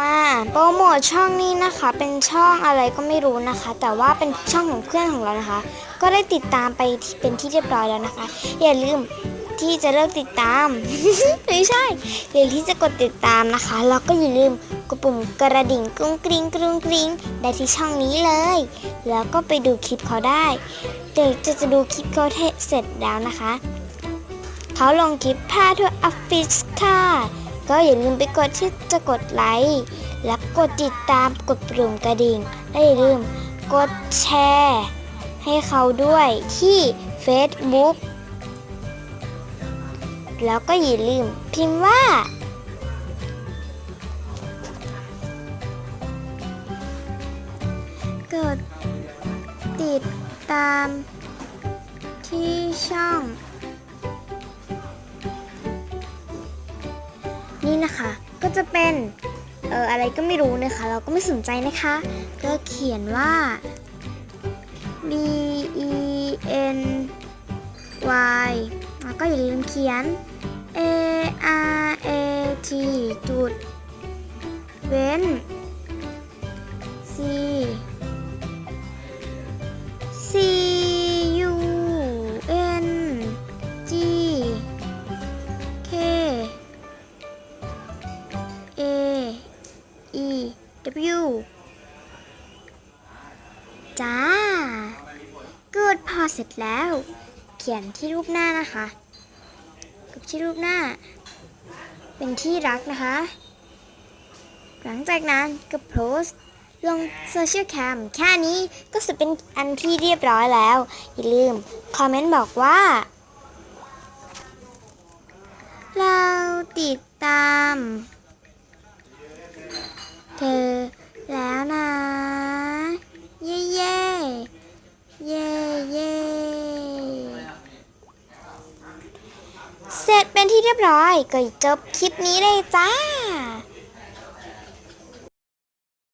มาโปรโมทช่องนี้นะคะ เป็นช่องอะไรก็ไม่รู้นะคะ แต่ว่าเป็นช่องของเพื่อนของเรานะคะ ก็ได้ติดตามไปเป็นที่เรียบร้อยแล้วนะคะ อย่าลืมที่จะเลิกติดตามไม่ใช่อย่าลืมที่จะกดติดตามนะคะแล้วก็อย่าลืมกดปุ่มกระดิ่งกรุ้งกริ้งกรุ้งกริ้งได้ที่ช่องนี้เลย แล้วก็ไปดูคลิปเขาได้ เดี๋ยวจะจะดูคลิปเขาเสร็จแล้วนะคะ เขาลงคลิปท่าทั่วออฟฟิศค่ะ ก็อย่าลืมไปกดที่จะกดไลค์ และกดติดตามกดปุ่มกระดิ่ง และอย่าลืมกดแชร์ ให้เขาด้วยที่ Facebook แล้วก็อย่าลืมพิมพ์ว่า กดติดตาม นี่นะคะก็จะเป็นเอออะไรก็ไม่รู้นะคะ เราก็ไม่สนใจนะคะ ก็เขียนว่า B E N Y แล้วก็อย่าลืมเขียน A R A T จุดเว้น W จ้า เกูดพอเสร็จแล้ว เขียนที่รูปหน้านะคะกับที่รูปหน้า เป็นที่รักนะคะ หลังจากนั้นก็โพสต์ลงโซเชียลแคมแค่นี้ก็จะเป็นอันที่เรียบร้อยแล้ว อย่าลืม คอมเมนต์บอกว่า เราติดตาม เธอแล้วนะ เย่เย่เย่เย่ เสร็จเป็นที่เรียบร้อย ก็จบคลิปนี้เลยจ้า